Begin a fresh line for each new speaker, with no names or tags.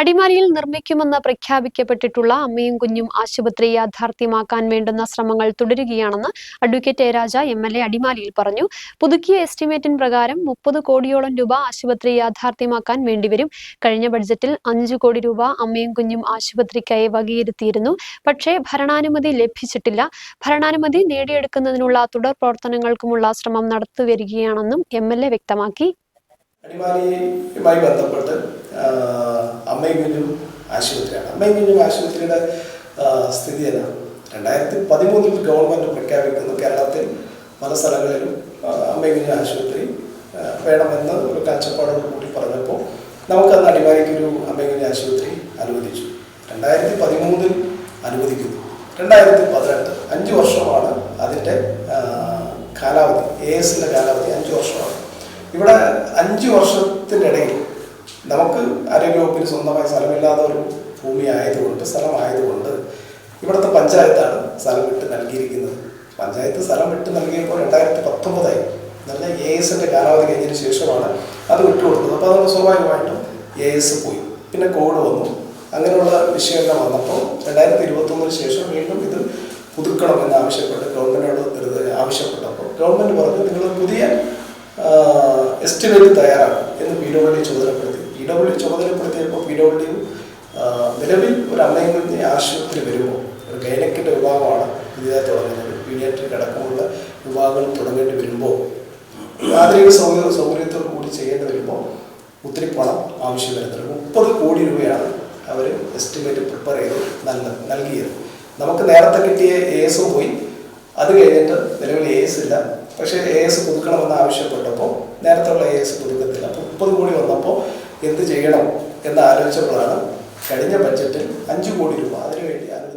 അടിമാലിയിൽ നിർമ്മിക്കുമെന്ന് പ്രഖ്യാപിക്കപ്പെട്ടിട്ടുള്ള അമ്മയും കുഞ്ഞും ആശുപത്രി യാഥാർത്ഥ്യമാക്കാൻ വേണ്ടുന്ന ശ്രമങ്ങൾ തുടരുകയാണെന്ന് അഡ്വക്കേറ്റ് ജയരാജ രാജ എം എൽ എ അടിമാലിയിൽ പറഞ്ഞു. പുതുക്കിയ എസ്റ്റിമേറ്റിൻ പ്രകാരം മുപ്പത് കോടിയോളം രൂപ ആശുപത്രി യാഥാർത്ഥ്യമാക്കാൻ വേണ്ടിവരും. കഴിഞ്ഞ ബഡ്ജറ്റിൽ അഞ്ചു കോടി രൂപ അമ്മയും കുഞ്ഞും ആശുപത്രിക്കായി വകയിരുത്തിയിരുന്നു. പക്ഷേ ഭരണാനുമതി ലഭിച്ചിട്ടില്ല. ഭരണാനുമതി നേടിയെടുക്കുന്നതിനുള്ള തുടർ പ്രവർത്തനങ്ങൾക്കുമുള്ള ശ്രമം നടത്തിവരികയാണെന്നും എം എൽ എ വ്യക്തമാക്കി.
അടിമാലിയുമായി ബന്ധപ്പെട്ട് അമ്മയും കുഞ്ഞും ആശുപത്രിയാണ്. അമ്മയും കുഞ്ഞും ആശുപത്രിയുടെ സ്ഥിതി എന്നാണ് രണ്ടായിരത്തി പതിമൂന്നിൽ ഗവൺമെന്റ് പ്രഖ്യാപിക്കുന്നു കേരളത്തിൽ പല സ്ഥലങ്ങളിലും അമ്മയും കുഞ്ഞും ആശുപത്രി വേണമെന്ന് ഒരു കാഴ്ചപ്പാടോട് കൂടി പറഞ്ഞപ്പോൾ നമുക്കന്ന് അടിമാലിക്കൊരു അമ്മയും കുഞ്ഞും ആശുപത്രി അനുവദിച്ചു. രണ്ടായിരത്തി പതിമൂന്നിൽ അനുവദിക്കുന്നു. രണ്ടായിരത്തി പതിനെട്ട് അഞ്ച് വർഷമാണ് അതിന്റെ കാലാവധി. എ എസിന്റെ കാലാവധി അഞ്ച് വർഷമാണ്. ഇവിടെ അഞ്ച് വർഷത്തിനിടയിൽ നമുക്ക് ആരോഗ്യവകുപ്പിന് സ്വന്തമായി സ്ഥലമില്ലാത്ത ഒരു ഭൂമി ആയതുകൊണ്ട് സ്ഥലമായതുകൊണ്ട് ഇവിടുത്തെ പഞ്ചായത്താണ് സ്ഥലം വിട്ട് നൽകിയിരിക്കുന്നത്. പഞ്ചായത്ത് സ്ഥലം വിട്ട് നൽകിയപ്പോൾ രണ്ടായിരത്തി പത്തൊമ്പതായി നല്ല എ എസിന്റെ കാലാവധി കഴിഞ്ഞതിന് ശേഷമാണ് അത് വിട്ടുകൊടുത്തത് അപ്പോൾ അതുകൊണ്ട് സ്വാഭാവികമായിട്ടും എ എസ് പോയി. പിന്നെ കോവിഡ് വന്നു. അങ്ങനെയുള്ള വിഷയങ്ങൾ വന്നപ്പോൾ രണ്ടായിരത്തി ഇരുപത്തൊന്നിന് ശേഷം വീണ്ടും ഇത് പുതുക്കണം എന്ന് ആവശ്യപ്പെട്ട് ഗവൺമെന്റിനോട് ആവശ്യപ്പെട്ടപ്പോൾ ഗവൺമെന്റ് പറഞ്ഞു നിങ്ങൾ പുതിയ എസ്റ്റിമേറ്റ് തയ്യാറാക്കും എന്ന് വീടുകളിൽ ചുമതലപ്പെടുത്തി ഡബ്ല്യു ചുമതലപ്പെടുത്തിയപ്പോൾ പി ഡബ്ല്യു നിലവിൽ ഒരു അമ്മയും കുഞ്ഞ് ആശുപത്രി വരുമ്പോൾ ഒരു ഗൈനക്കിന്റെ വിഭാഗമാണ് പുതിയതായി തുടങ്ങുന്നത്. പീഡിയാട്രിക് അടക്കമുള്ള വിഭാഗങ്ങൾ തുടങ്ങേണ്ടി വരുമ്പോൾ ആധുനിക സൗകര്യ സൗകര്യത്തോടു കൂടി ചെയ്യേണ്ടി വരുമ്പോൾ ഒത്തിരി പണം ആവശ്യം വരുന്നുണ്ട്. മുപ്പത് കോടി രൂപയാണ് അവർ എസ്റ്റിമേറ്റ് പ്രിപ്പയർ ചെയ്ത് നൽക നൽകിയത്. നമുക്ക് നേരത്തെ കിട്ടിയ എ എസ് പോയി. അത് കഴിഞ്ഞിട്ട് നിലവിൽ എ എസ് ഇല്ല. പക്ഷേ എ എസ് പുതുക്കണമെന്ന് ആവശ്യപ്പെട്ടപ്പോൾ നേരത്തെ ഉള്ള എ എസ് പുതുക്കത്തില്ല. അപ്പോൾ മുപ്പത് കോടി വന്നപ്പോൾ എന്ത് ചെയ്യണം എന്ന് ആലോചിച്ചപ്പോഴാണ് കഴിഞ്ഞ ബഡ്ജറ്റിൽ അഞ്ച് കോടി രൂപ അതിനുവേണ്ടി